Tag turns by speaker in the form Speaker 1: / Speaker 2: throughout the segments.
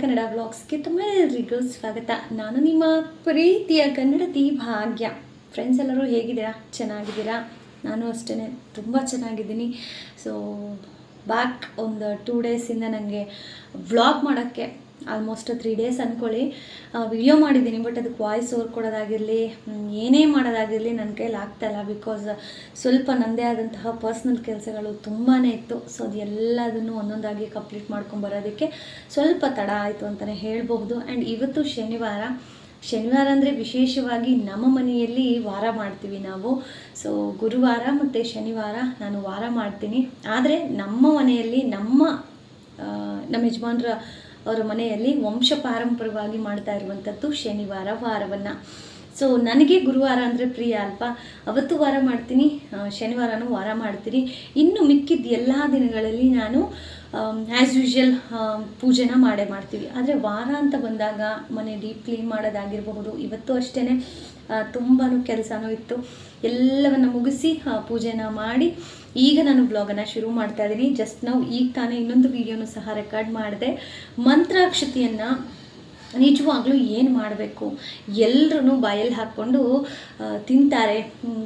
Speaker 1: ಕನ್ನಡ ಬ್ಲಾಗ್ಸ್ಗೆ ತುಂಬ ಎಲ್ರಿಗೂ ಸ್ವಾಗತ. ನಾನು ನಿಮ್ಮ ಪ್ರೀತಿಯ ಕನ್ನಡತಿ ಭಾಗ್ಯ. ಫ್ರೆಂಡ್ಸ್ ಎಲ್ಲರೂ ಹೇಗಿದ್ದೀರಾ? ಚೆನ್ನಾಗಿದ್ದೀರಾ? ನಾನು ಅಷ್ಟೇ ತುಂಬ ಚೆನ್ನಾಗಿದ್ದೀನಿ. ಸೊ ಬ್ಯಾಕ್ ಒಂದು ಟೂ ಡೇಸಿಂದ ನನಗೆ ವ್ಲಾಗ್ ಮಾಡೋಕ್ಕೆ ಆಲ್ಮೋಸ್ಟ್ ತ್ರೀ ಡೇಸ್ ಅಂದ್ಕೊಳ್ಳಿ ವಿಡಿಯೋ ಮಾಡಿದ್ದೀನಿ ಬಟ್ ಅದಕ್ಕೆ ವಾಯ್ಸ್ ಓವರ್ ಕೊಡೋದಾಗಿರಲಿ ಏನೇ ಮಾಡೋದಾಗಿರಲಿ ನನ್ನ ಕೈಲಿ ಆಗ್ತಾಯಿಲ್ಲ ಬಿಕಾಸ್ ಸ್ವಲ್ಪ ನನ್ನದೇ ಆದಂತಹ ಪರ್ಸ್ನಲ್ ಕೆಲಸಗಳು ತುಂಬಾ ಇತ್ತು. ಸೊ ಅದೆಲ್ಲದನ್ನು ಒಂದೊಂದಾಗಿ ಕಂಪ್ಲೀಟ್ ಮಾಡ್ಕೊಂಬರೋದಕ್ಕೆ ಸ್ವಲ್ಪ ತಡ ಆಯಿತು ಅಂತಲೇ ಹೇಳ್ಬಹುದು. ಆ್ಯಂಡ್ ಇವತ್ತು ಶನಿವಾರ ಶನಿವಾರ ಅಂದರೆ ವಿಶೇಷವಾಗಿ ನಮ್ಮ ಮನೆಯಲ್ಲಿ ವಾರ ಮಾಡ್ತೀವಿ ನಾವು. ಸೊ ಗುರುವಾರ ಮತ್ತು ಶನಿವಾರ ನಾನು ವಾರ ಮಾಡ್ತೀನಿ. ಆದರೆ ನಮ್ಮ ಮನೆಯಲ್ಲಿ ನಮ್ಮ ನಮ್ಮ ಯಜಮಾನ್ರ ಅವರ ಮನೆಯಲ್ಲಿ ವಂಶ ಪಾರಂಪರವಾಗಿ ಮಾಡ್ತಾ ಇರುವಂಥದ್ದು ಶನಿವಾರ, ವಾರವನ್ನು. ಸೊ ನನಗೆ ಗುರುವಾರ ಅಂದರೆ ಪ್ರಿಯ ಅಲ್ಪ ಅವತ್ತು ವಾರ ಮಾಡ್ತೀನಿ ಶನಿವಾರನೂ ವಾರ ಮಾಡ್ತೀನಿ. ಇನ್ನು ಮಿಕ್ಕಿದ ಎಲ್ಲ ದಿನಗಳಲ್ಲಿ ನಾನು ಆ್ಯಸ್ ಯೂಶುವಲ್ ಪೂಜೆನ ಮಾಡೇ ಮಾಡ್ತೀವಿ. ಆದರೆ ವಾರ ಅಂತ ಬಂದಾಗ ಮನೆ ಡೀಪ್ ಕ್ಲೀನ್ ಮಾಡೋದಾಗಿರಬಹುದು, ಇವತ್ತು ಅಷ್ಟೇ ತುಂಬಾ ಕೆಲಸನೂ ಇತ್ತು. ಎಲ್ಲವನ್ನು ಮುಗಿಸಿ ಪೂಜೆನ ಮಾಡಿ ಈಗ ನಾನು ಬ್ಲಾಗನ್ನು ಶುರು ಮಾಡ್ತಾ ಇದ್ದೀನಿ ಜಸ್ಟ್ ನಾವು ಈಗ ತಾನೇ ಇನ್ನೊಂದು ವಿಡಿಯೋನು ಸಹ ರೆಕಾರ್ಡ್ ಮಾಡಿದೆ. ಮಂತ್ರಾಕ್ಷತೆಯನ್ನು ನಿಜವಾಗ್ಲೂ ಏನು ಮಾಡಬೇಕು? ಎಲ್ಲರೂ ಬಾಯಲ್ಲಿ ಹಾಕ್ಕೊಂಡು ತಿಂತಾರೆ.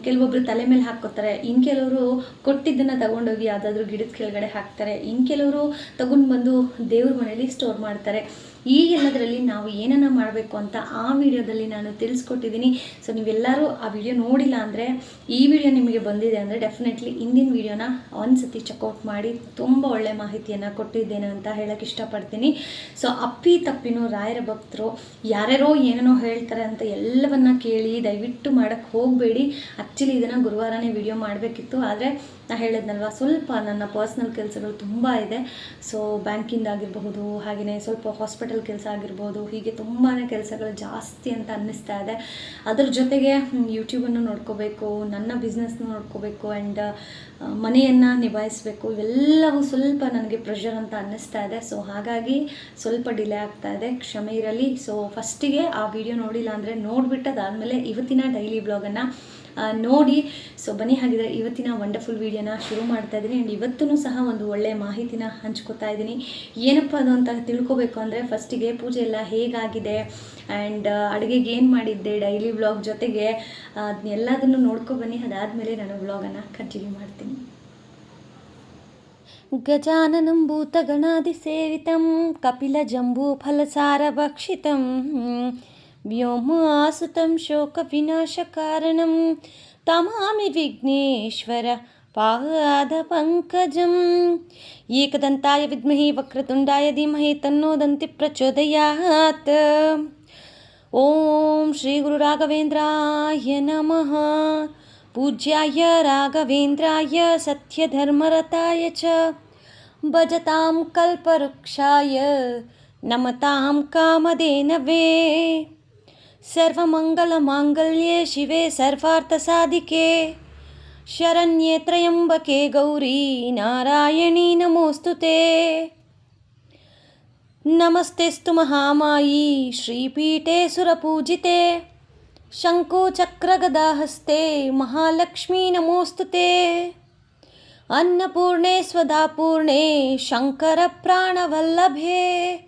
Speaker 1: ಕೆಲವೊಬ್ಬರು ತಲೆ ಮೇಲೆ ಹಾಕ್ಕೋತಾರೆ. ಇನ್ನು ಕೆಲವರು ಕೊಟ್ಟಿದ್ದನ್ನು ತಗೊಂಡೋಗಿ ಯಾವುದಾದ್ರೂ ಗಿಡದ ಕೆಳಗಡೆ ಹಾಕ್ತಾರೆ. ಇನ್ನು ಕೆಲವರು ತಗೊಂಡು ಬಂದು ದೇವ್ರ ಮನೇಲಿ ಸ್ಟೋರ್ ಮಾಡ್ತಾರೆ. ಈ ಎಲ್ಲದರಲ್ಲಿ ನಾವು ಏನನ್ನ ಮಾಡಬೇಕು ಅಂತ ಆ ವಿಡಿಯೋದಲ್ಲಿ ನಾನು ತಿಳಿಸ್ಕೊಟ್ಟಿದ್ದೀನಿ. ಸೊ ನೀವೆಲ್ಲರೂ ಆ ವಿಡಿಯೋ ನೋಡಿಲ್ಲ ಅಂದರೆ ಈ ವಿಡಿಯೋ ನಿಮಗೆ ಬಂದಿದೆ ಅಂದರೆ ಡೆಫಿನೆಟ್ಲಿ ಇಂದಿನ ವಿಡಿಯೋನ ಒಂದ್ಸತಿ ಚೆಕ್ಔಟ್ ಮಾಡಿ ತುಂಬ ಒಳ್ಳೆ ಮಾಹಿತಿಯನ್ನು ಕೊಟ್ಟಿದ್ದೇನೆ ಅಂತ ಹೇಳೋಕ್ಕೆ ಇಷ್ಟಪಡ್ತೀನಿ. ಸೊ ಅಪ್ಪಿ ತಪ್ಪಿನೂ ರಾಯರ ಭಕ್ತರು ಯಾರ್ಯಾರೋ ಏನೇನೋ ಹೇಳ್ತಾರೆ ಅಂತ ಎಲ್ಲವನ್ನ ಕೇಳಿ ದಯವಿಟ್ಟು ಮಾಡೋಕ್ಕೆ ಹೋಗಬೇಡಿ. ಆ್ಯಕ್ಚುಲಿ ಇದನ್ನು ಗುರುವಾರನೇ ವಿಡಿಯೋ ಮಾಡಬೇಕಿತ್ತು. ಆದರೆ ನಾ ಹೇಳಿದ್ನಲ್ವ, ಸ್ವಲ್ಪ ನನ್ನ ಪರ್ಸ್ನಲ್ ಕೆಲಸಗಳು ತುಂಬ ಇದೆ. ಸೊ ಬ್ಯಾಂಕಿಂದಾಗಿರಬಹುದು ಹಾಗೆಯೇ ಸ್ವಲ್ಪ ಹಾಸ್ಪಿಟಲ್ ಕೆಲಸ ಆಗಿರ್ಬೋದು ಹೀಗೆ ತುಂಬಾ ಕೆಲಸಗಳು ಜಾಸ್ತಿ ಅಂತ ಅನ್ನಿಸ್ತಾ ಇದೆ. ಅದ್ರ ಜೊತೆಗೆ ಯೂಟ್ಯೂಬನ್ನು ನೋಡ್ಕೋಬೇಕು, ನನ್ನ ಬಿಸ್ನೆಸ್ನ ನೋಡ್ಕೋಬೇಕು ಆ್ಯಂಡ್ ಮನೆಯನ್ನು ನಿಭಾಯಿಸಬೇಕು, ಇವೆಲ್ಲವೂ ಸ್ವಲ್ಪ ನನಗೆ ಪ್ರೆಷರ್ ಅಂತ ಅನ್ನಿಸ್ತಾ ಇದೆ. ಸೊ ಹಾಗಾಗಿ ಸ್ವಲ್ಪ ಡಿಲೇ ಆಗ್ತಾ ಇದೆ, ಕ್ಷಮೆ ಇರಲಿ. ಸೊ ಫಸ್ಟಿಗೆ ಆ ವಿಡಿಯೋ ನೋಡಿಲ್ಲ ಅಂದರೆ ನೋಡಿಬಿಟ್ಟು ಅದಾದಮೇಲೆ ಇವತ್ತಿನ ಡೈಲಿ ಬ್ಲಾಗನ್ನು ನೋಡಿ. ಸೊ ಬನ್ನಿ ಹಾಗಿದ್ರೆ ಇವತ್ತಿನ ವಂಡರ್ಫುಲ್ ವೀಡಿಯೋನ ಶುರು ಮಾಡ್ತಾ ಇದ್ದೀನಿ. ಆ್ಯಂಡ್ ಇವತ್ತೂ ಸಹ ಒಂದು ಒಳ್ಳೆಯ ಮಾಹಿತಿನ ಹಂಚ್ಕೋತಾ ಇದ್ದೀನಿ. ಏನಪ್ಪ ಅದು ಅಂತ ತಿಳ್ಕೊಬೇಕು ಅಂದರೆ ಫಸ್ಟಿಗೆ ಪೂಜೆ ಎಲ್ಲ ಹೇಗಾಗಿದೆ? ಆ್ಯಂಡ್ ಅಡುಗೆಗೆ ಏನು ಮಾಡಿದ್ದೆ ಡೈಲಿ ವ್ಲಾಗ್ ಜೊತೆಗೆ? ಅದನ್ನೆಲ್ಲದನ್ನು ನೋಡ್ಕೊ ಬನ್ನಿ. ಅದಾದಮೇಲೆ ನಾನು ವ್ಲಾಗನ್ನು ಕಂಟಿನ್ಯೂ ಮಾಡ್ತೀನಿ. ಗಜಾನನಂ ಭೂತಗಣಾದಿಸೇವಿतं कपिलजम्बूफलसारभक्षितं व्योमासुतं शोकविनाशकारणं तमामि विघ्नेश्वर पादपङ्कजम् एकदन्ताय विद्महे वक्रतुण्डाय धीमहि तन्नो दन्ति प्रचोदयात्। ॐ श्रीगुरुराघवेन्द्राय नमः। पूज्याय राघवेन्द्राय सत्यधर्मरताय च। भजतां कल्पवृक्षाय नमतां कामधेनवे सर्वमङ्गलमाङ्गल्ये शिवे सर्वार्थसाधिके। शरण्ये त्र्यम्बके गौरी नारायणी नमोऽस्तु ते। नमस्तेस्तु महामायी श्रीपीठे सुरपूजिते शङ्कुचक्रगदाहस्ते महालक्ष्मी नमोऽस्तु ते। अन्नपूर्णे स्वदापूर्णे शङ्करप्राणवल्लभे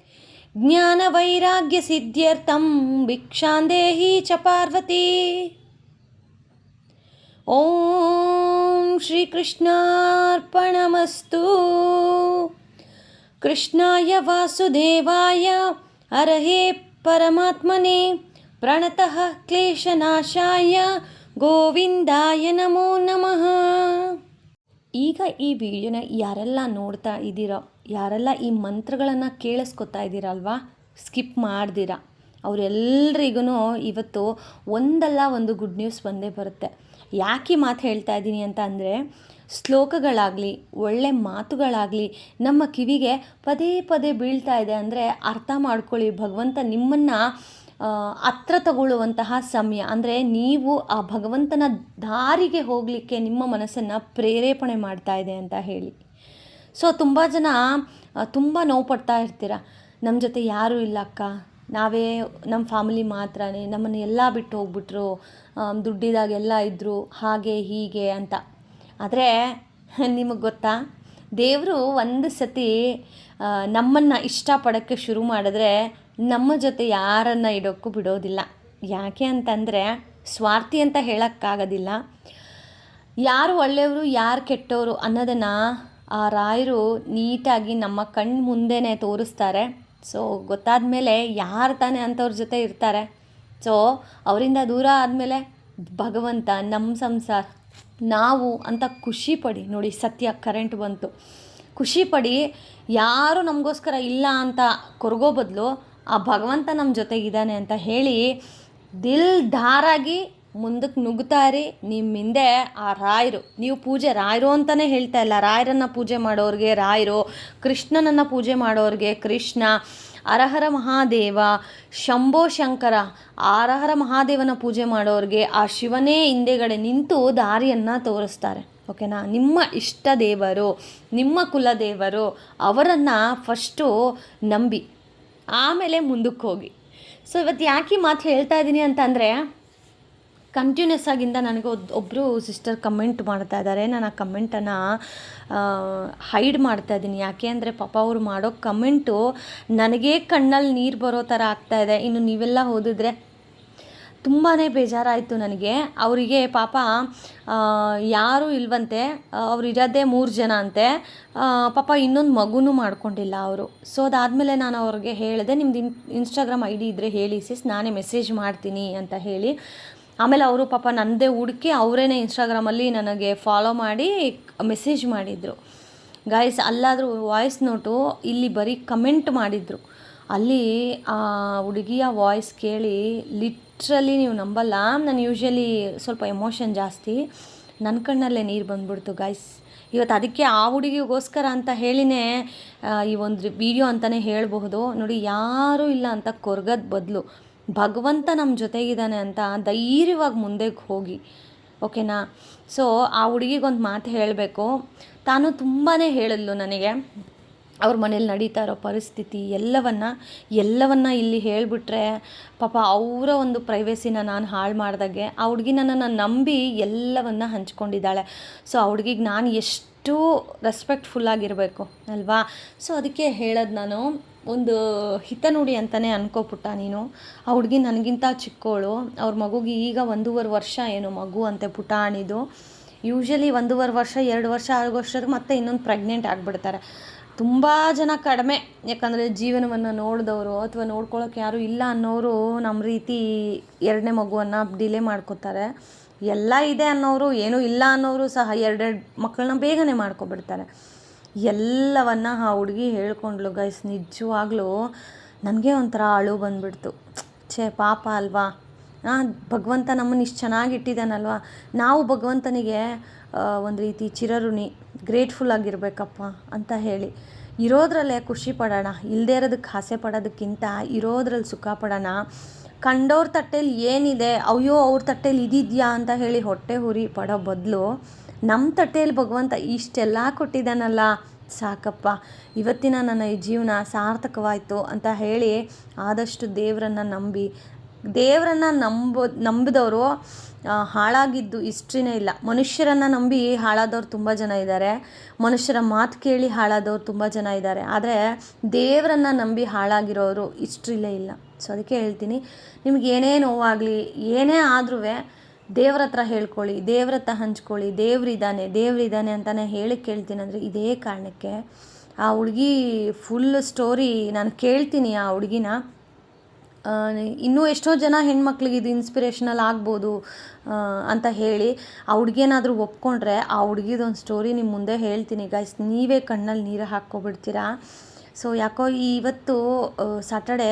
Speaker 1: ज्ञानवैराग्यसिद्ध्यर्थं भिक्षां देहि च पार्वती ॐ श्रीकृष्णार्पणमस्तु कृष्णाय वासुदेवाय अरहे परमात्मने प्रणतः क्लेशनाशाय ಗೋವಿಂದಾಯ ನಮೋ ನಮಃ ಈಗ ಈ ವಿಡಿಯೋನ ಯಾರೆಲ್ಲ ನೋಡ್ತಾ ಇದ್ದೀರೋ ಯಾರೆಲ್ಲ ಈ ಮಂತ್ರಗಳನ್ನು ಕೇಳಿಸ್ಕೊತಾ ಇದ್ದೀರಲ್ವಾ? ಸ್ಕಿಪ್ ಮಾಡ್ದಿರ. ಅವರೆಲ್ಲರಿಗೂ ಇವತ್ತು ಒಂದಲ್ಲ ಒಂದು ಗುಡ್ ನ್ಯೂಸ್ ಬಂದೇ ಬರುತ್ತೆ. ಯಾಕೆ ಮಾತು ಹೇಳ್ತಾ ಇದ್ದೀನಿ ಅಂತ ಅಂದರೆ, ಶ್ಲೋಕಗಳಾಗಲಿ, ಒಳ್ಳೆ ಮಾತುಗಳಾಗಲಿ, ನಮ್ಮ ಕಿವಿಗೆ ಪದೇ ಪದೇ ಬೀಳ್ತಾ ಇದೆ ಅಂದರೆ ಅರ್ಥ ಮಾಡ್ಕೊಳ್ಳಿ, ಭಗವಂತ ನಿಮ್ಮನ್ನು ಹತ್ರ ತಗೊಳ್ಳುವಂತಹ ಸಮಯ. ಅಂದರೆ ನೀವು ಆ ಭಗವಂತನ ದಾರಿಗೆ ಹೋಗಲಿಕ್ಕೆ ನಿಮ್ಮ ಮನಸ್ಸನ್ನು ಪ್ರೇರೇಪಣೆ ಮಾಡ್ತಾ ಇದೆ ಅಂತ ಹೇಳಿ. ಸೊ ತುಂಬ ಜನ ತುಂಬ ನೋವು ಪಡ್ತಾ ಇರ್ತೀರ. ನಮ್ಮ ಜೊತೆ ಯಾರೂ ಇಲ್ಲ ಅಕ್ಕ. ನಾವೇ ನಮ್ಮ ಫ್ಯಾಮಿಲಿ ಮಾತ್ರನೇ, ನಮ್ಮನ್ನು ಎಲ್ಲ ಬಿಟ್ಟು ಹೋಗ್ಬಿಟ್ರು. ದುಡ್ಡಿದಾಗ ಎಲ್ಲ ಇದ್ದರು ಹಾಗೆ, ಹೀಗೆ ಅಂತ. ಆದರೆ, ನಿಮಗೆ ಗೊತ್ತಾ? ದೇವರು ಒಂದು ಸತಿ ನಮ್ಮನ್ನು ಇಷ್ಟಪಡೋಕ್ಕೆ ಶುರು ಮಾಡಿದ್ರೆ ನಮ್ಮ ಜೊತೆ ಯಾರನ್ನು ಇಡೋಕ್ಕೂ ಬಿಡೋದಿಲ್ಲ. ಯಾಕೆ ಅಂತಂದರೆ, ಸ್ವಾರ್ಥಿ ಅಂತ ಹೇಳೋಕ್ಕಾಗೋದಿಲ್ಲ. ಯಾರು ಒಳ್ಳೆಯವರು, ಯಾರು ಕೆಟ್ಟವರು ಅನ್ನೋದನ್ನು ಆ ರಾಯರು ನೀಟಾಗಿ ನಮ್ಮ ಕಣ್ಣು ಮುಂದೆನೇ ತೋರಿಸ್ತಾರೆ. ಸೊ ಗೊತ್ತಾದ ಮೇಲೆ ಯಾರು ತಾನೇ ಅಂಥವ್ರ ಜೊತೆ ಇರ್ತಾರೆ? ಸೊ ಅವರಿಂದ ದೂರ ಆದಮೇಲೆ ಭಗವಂತ ನಮ್ಮ ಸಂಸಾರ, ನಾವು ಅಂತ ಖುಷಿ ಪಡಿ, ನೋಡಿ ಸತ್ಯ ಕರೆಂಟ್ ಬಂತು. ಖುಷಿ ಪಡಿ ಯಾರು ನಮಗೋಸ್ಕರ ಇಲ್ಲ ಅಂತ ಕೊರಗೋ ಬದಲು ಆ ಭಗವಂತ ನಮ್ಮ ಜೊತೆಗಿದ್ದಾನೆ ಅಂತ ಹೇಳಿ ದಿಲ್ ಧಾರಾಗಿ ಮುಂದಕ್ಕೆ ನುಗ್ತಾರೆ ನಿಮ್ಮ ಹಿಂದೆ ಆ ರಾಯರು. ನೀವು ಪೂಜೆ ರಾಯರು ಅಂತಲೇ ಹೇಳ್ತಾ ಇಲ್ಲ. ರಾಯರನ್ನು ಪೂಜೆ ಮಾಡೋರಿಗೆ ರಾಯರು, ಕೃಷ್ಣನನ್ನು ಪೂಜೆ ಮಾಡೋರಿಗೆ ಕೃಷ್ಣ, ಅರಹರ ಮಹಾದೇವ, ಶಂಭೋ ಶಂಕರ ಅರಹರ ಮಹಾದೇವನ ಪೂಜೆ ಮಾಡೋರಿಗೆ ಆ ಶಿವನೇ ಹಿಂದೆಗಡೆ ನಿಂತು ದಾರಿಯನ್ನು ತೋರಿಸ್ತಾರೆ. ಓಕೆನಾ? ನಿಮ್ಮ ಇಷ್ಟ ದೇವರು ನಿಮ್ಮ ಕುಲದೇವರು ಅವರನ್ನು ಫಸ್ಟು ನಂಬಿ, ಆಮೇಲೆ ಮುಂದಕ್ಕೆ ಹೋಗಿ. ಸೊ ಇವತ್ತು ಯಾಕೆ ಮಾತು ಹೇಳ್ತಾ ಇದ್ದೀನಿ ಅಂತಂದರೆ ಕಂಟಿನ್ಯೂಸ್ ಆಗಿಂದ ನನಗೆ ಒಬ್ಬರು ಸಿಸ್ಟರ್ ಕಮೆಂಟ್ ಮಾಡ್ತಾ ಇದ್ದಾರೆ ನಾನು ಆ ಕಮೆಂಟನ್ನು ಹೈಡ್ ಮಾಡ್ತಾ ಇದ್ದೀನಿ. ಯಾಕೆ ಅಂದರೆ ಪಾಪ ಅವರು ಮಾಡೋ ಕಮೆಂಟು ನನಗೇ ಕಣ್ಣಲ್ಲಿ ನೀರು ಬರೋ ಥರ ಇದೆ. ಇನ್ನು ನೀವೆಲ್ಲ ಓದಿದ್ರೆ ತುಂಬಾ ಬೇಜಾರಾಯಿತು ನನಗೆ. ಅವರಿಗೆ ಪಾಪ ಯಾರೂ ಇಲ್ವಂತೆ, ಅವ್ರು ಇರೋದೇ ಮೂರು ಜನ ಅಂತೆ. ಪಾಪ ಇನ್ನೊಂದು ಮಗುನೂ ಮಾಡ್ಕೊಂಡಿಲ್ಲ ಅವರು. ಸೊ ಅದಾದಮೇಲೆ ನಾನು ಅವ್ರಿಗೆ ಹೇಳಿದೆ, ನಿಮ್ದು ಇನ್ ಇನ್ಸ್ಟಾಗ್ರಾಮ್ ಐ ಡಿ ಇದ್ದರೆ ಹೇಳಿ ಸಿಸ್ ನಾನೇ ಮೆಸೇಜ್ ಮಾಡ್ತೀನಿ ಅಂತ ಹೇಳಿ. ಆಮೇಲೆ ಅವರು ಪಾಪ ನನ್ನದೇ ಹುಡುಕಿ ಅವರೇನೆ ಇನ್ಸ್ಟಾಗ್ರಾಮಲ್ಲಿ ನನಗೆ ಫಾಲೋ ಮಾಡಿ ಮೆಸೇಜ್ ಮಾಡಿದರು. ಗಾಯ್ಸ್ ಅಲ್ಲಾದರೂ ವಾಯ್ಸ್ ನೋಟು ಇಲ್ಲಿ ಬರೀ ಕಮೆಂಟ್ ಮಾಡಿದರು. ಅಲ್ಲಿ ಆ ಹುಡುಗಿಯ ವಾಯ್ಸ್ ಕೇಳಿ ಲಿಟ್ರಲಿ ನೀವು ನಂಬಲ್ಲ. ನಾನು ಯೂಶ್ವಲಿ ಸ್ವಲ್ಪ ಎಮೋಷನ್ ಜಾಸ್ತಿ. ನನ್ನ ಕಣ್ಣಲ್ಲೇ ನೀರು ಬಂದ್ಬಿಡ್ತು ಗಾಯ್ಸ್ ಇವತ್ತು ಅದಕ್ಕೆ ಆ ಹುಡುಗಿಗೋಸ್ಕರ ಅಂತ ಹೇಳಿನೇ ಈ ಒಂದು ವಿಡಿಯೋ ಅಂತಲೇ ಹೇಳಬಹುದು. ನೋಡಿ, ಯಾರೂ ಇಲ್ಲ ಅಂತ ಕೊರ್ಗದ ಬದಲು. ಭಗವಂತ ನಮ್ಮ ಜೊತೆಗಿದ್ದಾನೆ ಅಂತ ಧೈರ್ಯವಾಗಿ ಮುಂದೆಗೆ ಹೋಗಿ. ಓಕೆನಾ? ಸೊ ಆ ಹುಡುಗಿಗೊಂದು ಮಾತು ಹೇಳಬೇಕು. ತಾನು ತುಂಬಾ ಹೇಳಿದ್ಲು ನನಗೆ, ಅವ್ರ ಮನೇಲಿ ನಡೀತಾ ಇರೋ ಪರಿಸ್ಥಿತಿ ಎಲ್ಲವನ್ನ ಎಲ್ಲವನ್ನ ಇಲ್ಲಿ ಹೇಳಿಬಿಟ್ರೆ ಪಾಪ ಅವರ ಒಂದು ಪ್ರೈವೇಸಿನ ನಾನು ಹಾಳು ಮಾಡಿದಾಗೆ, ಆ ಹುಡುಗಿ ನನ್ನನ್ನು ನಂಬಿ ಎಲ್ಲವನ್ನ ಹಂಚ್ಕೊಂಡಿದ್ದಾಳೆ. ಸೊ ಆ ಹುಡುಗಿಗೆ ನಾನು ಎಷ್ಟು ರೆಸ್ಪೆಕ್ಟ್ಫುಲ್ಲಾಗಿರಬೇಕು ಅಲ್ವಾ? ಸೊ ಅದಕ್ಕೆ ಹೇಳೋದು ನಾನು ಒಂದು ಹಿತನುಡಿ ಅಂತಲೇ ಅನ್ಕೋಪುಟ್ಟ ನೀನು. ಆ ಹುಡುಗಿ ನನಗಿಂತ ಚಿಕ್ಕವಳು ಅವ್ರ ಮಗುಗೆ ಈಗ ಒಂದೂವರೆ ವರ್ಷ ಏನು ಮಗು ಅಂತೆ ಪುಟಾಣಿದು ಯೂಶ್ವಲಿ ಒಂದೂವರೆ ವರ್ಷ, ಎರಡು ವರ್ಷ ಆಗೋಷ್ಟೊತ್ತಿಗೆ ಮತ್ತೆ ಇನ್ನೊಂದು ಪ್ರೆಗ್ನೆಂಟ್ ಆಗಿಬಿಡ್ತಾರೆ. ತುಂಬ ಜನ ಕಡಿಮೆ. ಯಾಕಂದರೆ ಜೀವನವನ್ನು ನೋಡಿದವರು ಅಥವಾ ನೋಡ್ಕೊಳ್ಳೋಕೆ ಯಾರೂ ಇಲ್ಲ ಅನ್ನೋರು ನಮ್ಮ ರೀತಿ ಎರಡನೇ ಮಗುವನ್ನು ಡಿಲೇ ಮಾಡ್ಕೋತಾರೆ. ಎಲ್ಲ ಇದೆ ಅನ್ನೋರು, ಏನೂ ಇಲ್ಲ ಅನ್ನೋರು ಸಹ ಎರಡೆರಡು ಮಕ್ಕಳನ್ನ ಬೇಗನೆ ಮಾಡ್ಕೊಬಿಡ್ತಾರೆ. ಎಲ್ಲವನ್ನು ಆ ಹುಡುಗಿ ಹೇಳ್ಕೊಂಡ್ಳು ಗೈಸ್ ನಿಜವಾಗ್ಲೂ ನನಗೆ ಒಂಥರ ಅಳು ಬಂದ್ಬಿಡ್ತು. ಛೇ, ಪಾಪ ಅಲ್ವಾ? ಭಗವಂತ ನಮ್ಮನ್ನು ಇಷ್ಟು ಚೆನ್ನಾಗಿ ಇಟ್ಟಿದ್ದಾನಲ್ವ ನಾವು ಭಗವಂತನಿಗೆ ಒಂದು ರೀತಿ ಚಿರಋಣಿ ಗ್ರೇಟ್ಫುಲ್ ಆಗಿರಬೇಕಪ್ಪ ಅಂತ ಹೇಳಿ. ಇರೋದ್ರಲ್ಲೇ ಖುಷಿ ಪಡೋಣ. ಇಲ್ಲದೇ ಇರೋದಕ್ಕೆ ಆಸೆ ಪಡೋದಕ್ಕಿಂತ ಇರೋದ್ರಲ್ಲಿ ಸುಖ ಪಡೋಣ. ಕಂಡವ್ರ ತಟ್ಟೆಲಿ ಏನಿದೆ? ಅಯ್ಯೋ, ಅವ್ರ ತಟ್ಟೆಲಿ ಇದಿದೆಯಾ ಅಂತ ಹೇಳಿ ಹೊಟ್ಟೆ ಹುರಿ ಪಡೋ ಬದಲು ನಮ್ಮ ತಟ್ಟೆಯಲ್ಲಿ ಭಗವಂತ ಇಷ್ಟೆಲ್ಲ ಕೊಟ್ಟಿದ್ದಾನಲ್ಲ. ಸಾಕಪ್ಪ, ಇವತ್ತಿನ ನನ್ನ ಈ ಜೀವನ ಸಾರ್ಥಕವಾಯಿತು ಅಂತ ಹೇಳಿ ಆದಷ್ಟು ದೇವರನ್ನು ನಂಬಿ. ದೇವರನ್ನು ನಂಬೋ, ನಂಬಿದವರು ಹಾಳಾಗಿದ್ದು ಹಿಸ್ಟ್ರಿನೇ ಇಲ್ಲ. ಮನುಷ್ಯರನ್ನು ನಂಬಿ ಹಾಳಾದವ್ರು ತುಂಬ ಜನ ಇದ್ದಾರೆ. ಮನುಷ್ಯರ ಮಾತು ಕೇಳಿ ಹಾಳಾದವ್ರು ತುಂಬ ಜನ ಇದ್ದಾರೆ. ಆದರೆ ದೇವರನ್ನು ನಂಬಿ ಹಾಳಾಗಿರೋರು ಹಿಸ್ಟ್ರಿಲೇ ಇಲ್ಲ. ಸೊ ಅದಕ್ಕೆ ಹೇಳ್ತೀನಿ, ನಿಮ್ಗೆ ಏನೇ ನೋವಾಗಲಿ, ಏನೇ ಆದ್ರೂ ದೇವ್ರ ಹತ್ರ ಹೇಳ್ಕೊಳ್ಳಿ, ದೇವ್ರ ಹತ್ರ ಹಂಚ್ಕೊಳ್ಳಿ ದೇವ್ರಿದ್ದಾನೆ ದೇವ್ರಿದ್ದಾನೆ ಅಂತಾನೆ ಹೇಳಿ ಕೇಳ್ತೀನಿ. ಅಂದರೆ ಇದೇ ಕಾರಣಕ್ಕೆ ಆ ಹುಡುಗಿ ಫುಲ್ ಸ್ಟೋರಿ ನಾನು ಕೇಳ್ತೀನಿ ಆ ಹುಡುಗಿನ. ಇನ್ನೂ ಎಷ್ಟೋ ಜನ ಹೆಣ್ಮಕ್ಳಿಗೆ ಇದು ಇನ್ಸ್ಪಿರೇಷನಲ್ ಆಗ್ಬೋದು ಅಂತ ಹೇಳಿ ಆ ಹುಡುಗಿಯೇನಾದರೂ ಒಪ್ಕೊಂಡ್ರೆ ಆ ಹುಡುಗಿದೊಂದು ಸ್ಟೋರಿ ನಿಮ್ಮ ಮುಂದೆ ಹೇಳ್ತೀನಿ. ಗೈಸ್ ನೀವೇ ಕಣ್ಣಲ್ಲಿ ನೀರು ಹಾಕ್ಕೊಬಿಡ್ತೀರಾ? ಸೊ ಯಾಕೋ ಇವತ್ತು ಸಾಟರ್ಡೆ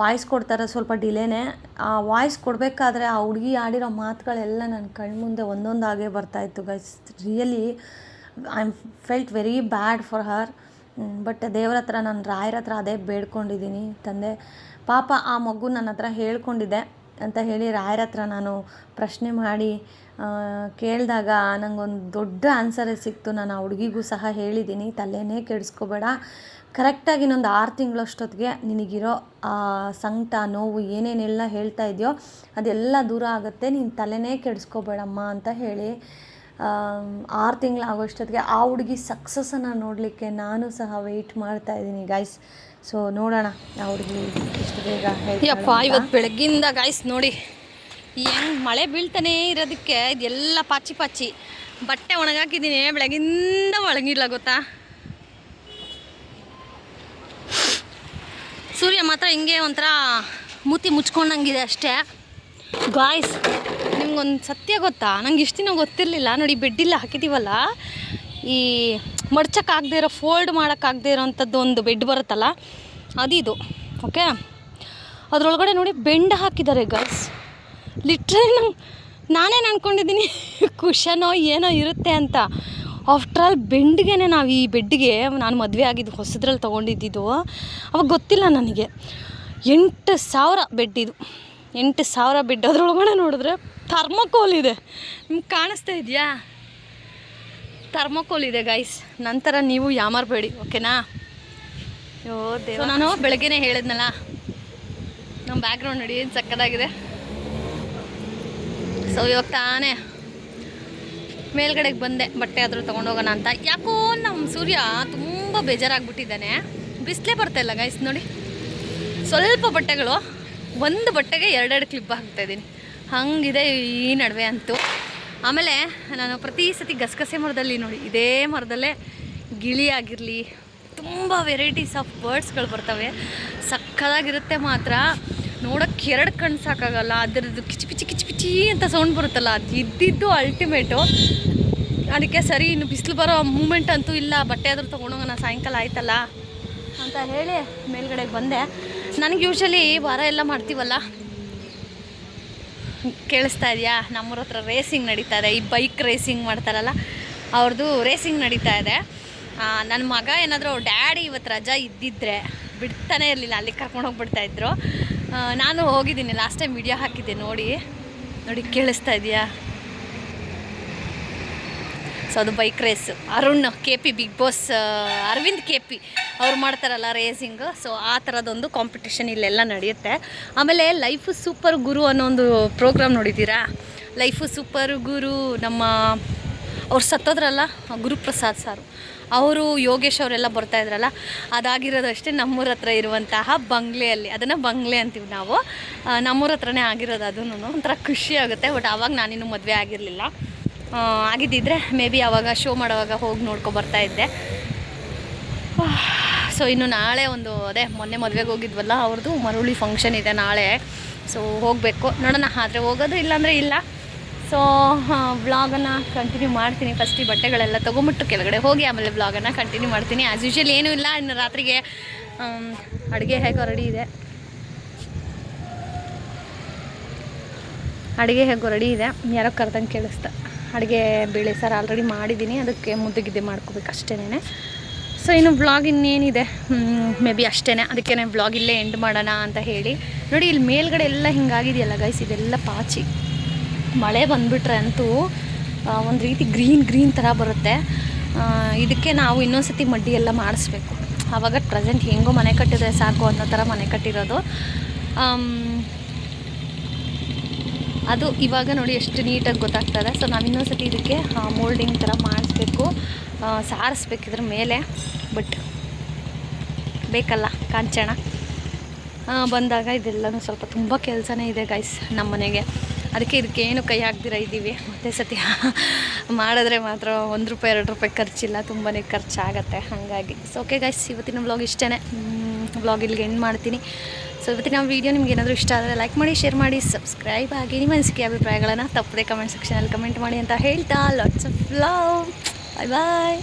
Speaker 1: ವಾಯ್ಸ್ ಕೊಡ್ತಾರೆ ಸ್ವಲ್ಪ ಡಿಲೇನೇ ಆ ವಾಯ್ಸ್ ಕೊಡಬೇಕಾದ್ರೆ ಆ ಹುಡುಗಿ ಆಡಿರೋ ಮಾತುಗಳೆಲ್ಲ ನನ್ನ ಕಣ್ಮುಂದೆ ಬರ್ತಾ ಬರ್ತಾಯಿತ್ತು guys really I am felt very bad for her but ದೇವ್ರ ಹತ್ರ, ನಾನು ರಾಯರ ಹತ್ರ ಅದೇ ಬೇಡ್ಕೊಂಡಿದ್ದೀನಿ ತಂದೆ, ಪಾಪ ಆ ಮಗು ನನ್ನ ಹತ್ರ ಹೇಳ್ಕೊಂಡಿದ್ದೆ ಅಂತ ಹೇಳಿ ರಾಯರ ಹತ್ರ ನಾನು ಪ್ರಶ್ನೆ ಮಾಡಿ ಕೇಳಿದಾಗ ನನಗೊಂದು ದೊಡ್ಡ ಆನ್ಸರೇ ಸಿಕ್ತು. ನಾನು ಆ ಹುಡುಗಿಗೂ ಸಹ ಹೇಳಿದ್ದೀನಿ ತಲೆನೇ ಕೆಡಿಸ್ಕೋಬೇಡ. ಕರೆಕ್ಟಾಗಿ ಇನ್ನೊಂದು ಆರು ತಿಂಗಳಷ್ಟೊತ್ತಿಗೆ ನಿನಗಿರೋ ಆ ಸಂಕಟ ನೋವು ಏನೇನೆಲ್ಲ ಹೇಳ್ತಾ ಇದೆಯೋ ಅದೆಲ್ಲ ದೂರ ಆಗುತ್ತೆ. ನೀನು ತಲೆನೇ ಕೆಡಿಸ್ಕೋಬೇಡಮ್ಮ ಅಂತ ಹೇಳಿ ಆರು ತಿಂಗಳು ಆಗೋಷ್ಟೊತ್ತಿಗೆ ಆ ಹುಡುಗಿ ಸಕ್ಸಸ್ಸನ್ನು ನೋಡಲಿಕ್ಕೆ ನಾನು ಸಹ ವೆಯ್ಟ್ ಮಾಡ್ತಾ ಇದ್ದೀನಿ ಗಾಯ್ಸ್ ಸೊ ನೋಡೋಣ ಆ ಹುಡುಗಿ ಎಷ್ಟು ಬೇಗ
Speaker 2: ಯಪ್ಪ ಇವತ್ತು ಬೆಳಗ್ಗಿಂದ ಗಾಯ್ಸ್ ನೋಡಿ ಹೆಂಗೆ ಮಳೆ ಬೀಳ್ತಾನೇ ಇರೋದಕ್ಕೆ ಇದೆಲ್ಲ ಪಾಚಿ ಪಾಚಿ. ಬಟ್ಟೆ ಒಣಗಾಕಿದ್ದೀನಿ ಬೆಳಗಿಂದ ಒಣಗಿಲ್ಲ ಗೊತ್ತಾ? ಸೂರ್ಯ ಮಾತ್ರ ಹಿಂಗೆ ಒಂಥರ ಮೂತಿ ಮುಚ್ಕೊಂಡಂಗಿದೆ ಅಷ್ಟೇ. ಗಾಯ್ಸ್ ನಿಮ್ಗೊಂದು ಸತ್ಯ ಗೊತ್ತಾ? ನಂಗೆ ಇಷ್ಟು ದಿನ ಗೊತ್ತಿರಲಿಲ್ಲ. ನೋಡಿ ಬೆಡ್ಡಿಲ್ಲ ಹಾಕಿದ್ದೀವಲ್ಲ ಈ ಮಡ್ಚಕ್ಕಾಗದೇ ಇರೋ ಫೋಲ್ಡ್ ಮಾಡೋಕ್ಕಾಗದೇ ಇರೋವಂಥದ್ದು ಒಂದು ಬೆಡ್ ಬರುತ್ತಲ್ಲ, ಅದಿದು ಓಕೆ ಅದರೊಳಗಡೆ ನೋಡಿ ಬೆಂಡ್ ಹಾಕಿದ್ದಾರೆ ಗಾಯ್ಸ್ ಲಿಟ್ರಲಿ ನಂಗೆ, ನಾನೇನು ಅಂದ್ಕೊಂಡಿದ್ದೀನಿ ಖುಷನೋ ಏನೋ ಇರುತ್ತೆ ಅಂತ. ಆಫ್ಟರ್ ಆಲ್ ಬೆಂಡ್ಗೆ ನಾವು ಈ ಬೆಡ್ಗೆ ನಾನು ಮದುವೆ ಆಗಿದ್ದು ಹೊಸದ್ರಲ್ಲಿ ತೊಗೊಂಡಿದ್ದಿದ್ದು ಅವಾಗ ಗೊತ್ತಿಲ್ಲ ನನಗೆ. ಎಂಟು ಸಾವಿರ ಬೆಡ್ ಇದು. ಎಂಟು ಸಾವಿರ ಬೆಡ್ ಅದ್ರೊಳಗಡೆ ನೋಡಿದ್ರೆ ಥರ್ಮಕೋಲ್ ಇದೆ. ನಿಮ್ಗೆ ಕಾಣಿಸ್ತಾ ಇದೆಯಾ? ಥರ್ಮಕೋಲ್ ಇದೆ ಗೈಸ್ ನಂತರ ನೀವು ಯಾಮಾರಬೇಡಿ ಓಕೆನಾ? ಯೋ ದೇವ. ನಾನು ಬೆಳಗ್ಗೆನೇ ಹೇಳಿದ್ನಲ್ಲ ನಮ್ಮ ಬ್ಯಾಕ್ಗ್ರೌಂಡ್ ನೋಡಿ ಏನು ಸಕ್ಕದಾಗಿದೆ. ಸೊ ಇವಾಗ ತಾನೇ ಮೇಲ್ಗಡೆಗೆ ಬಂದೆ, ಬಟ್ಟೆ ಆದರೂ ತೊಗೊಂಡೋಗೋಣ ಅಂತ. ಯಾಕೋ ನಮ್ಮ ಸೂರ್ಯ ತುಂಬ ಬೇಜಾರಾಗ್ಬಿಟ್ಟಿದ್ದಾನೆ. ಬಿಸಿಲೇ ಇಲ್ಲ ಗೈಸ್ ನೋಡಿ. ಸ್ವಲ್ಪ ಬಟ್ಟೆಗಳು, ಒಂದು ಬಟ್ಟೆಗೆ ಎರಡೆರಡು ಕ್ಲಿಪ್ ಹಾಕ್ತಾ ಇದ್ದೀನಿ. ಹಂಗಿದೆ ಈ ನಡುವೆ ಅಂತೂ. ಆಮೇಲೆ ನಾನು ಪ್ರತಿ ಸತಿ ಗಸಗಸೆ ಮರದಲ್ಲಿ ನೋಡಿ, ಇದೇ ಮರದಲ್ಲೇ ಗಿಳಿ ಆಗಿರಲಿ, ತುಂಬ ವೆರೈಟೀಸ್ ಆಫ್ ಬರ್ಡ್ಸ್ಗಳು ಬರ್ತವೆ. ಸಕ್ಕದಾಗಿರುತ್ತೆ ಮಾತ್ರ. ನೋಡೋಕ್ಕೆ ಎರಡು ಕಣ್ಣು ಸಾಕಾಗಲ್ಲ ಅದರದ್ದು ಕಿಚಿ ಪಿಚಿ ಕಿಚಿ ಪಿಚಿ ಅಂತ ಸೌಂಡ್ ಬರುತ್ತಲ್ಲ ಅದು ಇದ್ದಿದ್ದು ಅಲ್ಟಿಮೇಟು ಅದಕ್ಕೆ ಸರಿ ಇನ್ನು ಬಿಸಿಲು ಬರೋ ಮೂಮೆಂಟ್ ಅಂತೂ ಇಲ್ಲ ಬಟ್ಟೆ ಆದರೂ ತೊಗೊಂಡೋಗೋಣ ಸಾಯಂಕಾಲ ಆಯ್ತಲ್ಲ ಅಂತ ಹೇಳಿ ಮೇಲ್ಗಡೆಗೆ ಬಂದೆ. ನನಗೆ ಯೂಶ್ವಲಿ ವಾರ ಎಲ್ಲ ಮಾಡ್ತೀವಲ್ಲ? ಕೇಳಿಸ್ತಾ ಇದೆಯಾ? ನಮ್ಮೂರ ಹತ್ರ ರೇಸಿಂಗ್ ನಡೀತಾ ಇದೆ ಈ ಬೈಕ್ ರೇಸಿಂಗ್ ಮಾಡ್ತಾರಲ್ಲ ಅವ್ರದ್ದು ರೇಸಿಂಗ್ ನಡೀತಾ ಇದೆ. ನನ್ನ ಮಗ ಏನಾದರೂ ಡ್ಯಾಡಿ ಇವತ್ತು ರಜಾ ಇದ್ದಿದ್ರೆ ಬಿಡ್ತಾನೆ ಇರಲಿಲ್ಲ ಅಲ್ಲಿ ಕರ್ಕೊಂಡು ಹೋಗ್ಬಿಡ್ತಾ ಇದ್ರು. ಆ, ನಾನು ಹೋಗಿದ್ದೀನಿ ಲಾಸ್ಟ್ ಟೈಮ್ ವಿಡಿಯೋ ಹಾಕಿದ್ದೆ, ನೋಡಿ. ನೋಡಿ, ಕೇಳಿಸ್ತಾ ಇದೆಯಾ? ಸೊ ಅದು bike race Arun K P big boss Arvind K P ಅವ್ರು ಮಾಡ್ತಾರಲ್ಲ ರೇಸಿಂಗ್ ಸೊ ಆ ಥರದೊಂದು ಕಾಂಪಿಟೇಷನ್ ಇಲ್ಲೆಲ್ಲ ನಡೆಯುತ್ತೆ. ಆಮೇಲೆ ಲೈಫು ಸೂಪರ್ ಗುರು ಅನ್ನೋ ಒಂದು ಪ್ರೋಗ್ರಾಮ್ ನೋಡಿದ್ದೀರಾ? ಲೈಫು ಸೂಪರ್ ಗುರು ನಮ್ಮ, ಅವ್ರು ಸತ್ತೋದ್ರಲ್ಲ ಗುರುಪ್ರಸಾದ್ ಸಾರು. ಅವರು ಯೋಗೇಶ್ ಅವರೆಲ್ಲ ಬರ್ತಾ ಇದ್ರಲ್ಲ ಅದಾಗಿರೋದು ಅಷ್ಟೇ ನಮ್ಮೂರ ಹತ್ರ ಇರುವಂತಹ ಬಂಗ್ಲೆಯಲ್ಲಿ. ಅದನ್ನು ಬಂಗ್ಲೆ ಅಂತೀವಿ ನಾವು. ನಮ್ಮೂರ ಹತ್ರನೇ ಆಗಿರೋದು ಅದನ್ನು ಒಂಥರ ಖುಷಿ ಆಗುತ್ತೆ, ಬಟ್ ಆವಾಗ ನಾನಿನ್ನೂ ಮದುವೆ ಆಗಿರಲಿಲ್ಲ. ಆಗಿದ್ದಿದ್ರೆ ಮೇ ಬಿ ಅವಾಗ ಶೋ ಮಾಡೋವಾಗ ಹೋಗಿ ನೋಡ್ಕೊ ಬರ್ತಾ ಇದ್ದೆ. ಸೊ ಇನ್ನು ನಾಳೆ ಒಂದು, ಅದೇ ಮೊನ್ನೆ ಮದುವೆಗೆ ಹೋಗಿದ್ವಲ್ಲ ಅವ್ರದ್ದು ಮರುಳಿ ಫಂಕ್ಷನ್ ಇದೆ ನಾಳೆ. ಸೊ ಹೋಗಬೇಕು. ನೋಡೋಣ, ಆದರೆ ಹೋಗೋದು ಇಲ್ಲಾಂದರೆ ಇಲ್ಲ. ಸೊ ವ್ಲಾಗನ್ನು ಕಂಟಿನ್ಯೂ ಮಾಡ್ತೀನಿ. ಫಸ್ಟ್ ಈ ಬಟ್ಟೆಗಳೆಲ್ಲ ತೊಗೊಂಬಿಟ್ಟು ಕೆಳಗಡೆ ಹೋಗಿ ಆಮೇಲೆ ವ್ಲಾಗನ್ನು ಕಂಟಿನ್ಯೂ ಮಾಡ್ತೀನಿ. ಆ್ಯಸ್ ಯೂಶಲ್ ಏನೂ ಇಲ್ಲ, ಇನ್ನು ರಾತ್ರಿಗೆ ಅಡುಗೆ ಹೇಗೋ ರೆಡಿ ಇದೆ. ಅಡುಗೆ ಹೇಗೋ ರೆಡಿ ಇದೆ. ಯಾರೋ ಕರ್ದಂಗೆ ಕೇಳಿಸ್ತಾ. ಅಡುಗೆ ಬೇಳೆ ಸಾರು ಆಲ್ರೆಡಿ ಮಾಡಿದ್ದೀನಿ. ಅದಕ್ಕೆ ಮುದ್ದೆ ಗಿದ್ದೆ ಮಾಡ್ಕೋಬೇಕು ಅಷ್ಟೇನೆ ಸೊ ಇನ್ನು ಬ್ಲಾಗ್ ಇನ್ನೇನಿದೆ? ಮೇ ಬಿ ಅಷ್ಟೇ ಅದಕ್ಕೆ ವ್ಲಾಗ್ ಇಲ್ಲೇ ಎಂಡ್ ಮಾಡೋಣ ಅಂತ ಹೇಳಿ. ನೋಡಿ, ಇಲ್ಲಿ ಮೇಲ್ಗಡೆ ಎಲ್ಲ ಹಿಂಗಾಗಿದೆಯಲ್ಲ ಗೈಸ್ ಇದೆಲ್ಲ ಪಾಚಿ. ಮಳೆ ಬಂದುಬಿಟ್ರೆ ಅಂತೂ ಒಂದು ರೀತಿ ಗ್ರೀನ್ ಗ್ರೀನ್ ಥರ ಬರುತ್ತೆ. ಇದಕ್ಕೆ ನಾವು ಇನ್ನೊಂದ್ಸತಿ ಮಡ್ಡಿ ಎಲ್ಲ ಮಾಡಿಸ್ಬೇಕು. ಆವಾಗ ಪ್ರೆಸೆಂಟ್ ಹೆಂಗೋ ಮನೆ ಕಟ್ಟಿದ್ರೆ ಸಾಕು ಅನ್ನೋ ಥರ ಮನೆ ಕಟ್ಟಿರೋದು. ಅದು ಇವಾಗ ನೋಡಿ ಎಷ್ಟು ನೀಟಾಗಿ ಗೊತ್ತಾಗ್ತದೆ. ಸೊ ನಾವು ಇನ್ನೊಂದು ಸತಿ ಇದಕ್ಕೆ ಮೋಲ್ಡಿಂಗ್ ಥರ ಮಾಡಿಸ್ಬೇಕು. ಸಾರಿಸ್ಬೇಕು ಇದ್ರ ಮೇಲೆ. ಬಟ್ ಬೇಕಲ್ಲ, ಕಾಂಚಣ. ಬಂದಾಗ ಇದೆಲ್ಲನೂ ಸ್ವಲ್ಪ ತುಂಬ ಕೆಲಸನೇ ಇದೆ ಗೈಸ್ ನಮ್ಮ ಮನೆಗೆ ಅದಕ್ಕೆ ಇದಕ್ಕೆ ಏನು ಕೈ ಹಾಕ್ದಿರ ಇದ್ದೀವಿ. ಮತ್ತೆ ಸತಿ ಮಾಡಿದ್ರೆ ಮಾತ್ರ ಒಂದು ರೂಪಾಯಿ, ಎರಡು ರೂಪಾಯಿ ಖರ್ಚಿಲ್ಲ. ತುಂಬಾ ಖರ್ಚಾಗತ್ತೆ. ಹಾಗಾಗಿ. ಸೊ ಓಕೆ ಗೈಸ್ ಇವತ್ತಿನ ಬ್ಲಾಗ್ ಇಷ್ಟೇ ಬ್ಲಾಗ್ ಇಲ್ಲಿಗೆ ಎಂಡ್ ಮಾಡ್ತೀನಿ. ಸೊ ಇವತ್ತಿನ ವೀಡಿಯೋ ನಿಮ್ಗೆ ಏನಾದರೂ ಇಷ್ಟ ಆದರೆ ಲೈಕ್ ಮಾಡಿ ಶೇರ್ ಮಾಡಿ ಸಬ್ಸ್ಕ್ರೈಬ್ ಆಗಿ ನಿಮ್ಮ ಅನಿಸಿಕೆ ಅಭಿಪ್ರಾಯಗಳನ್ನು ತಪ್ಪದೆ ಕಮೆಂಟ್ ಸೆಕ್ಷನಲ್ಲಿ ಕಮೆಂಟ್ ಮಾಡಿ ಅಂತ ಹೇಳ್ತಾ. Lots of love bye bye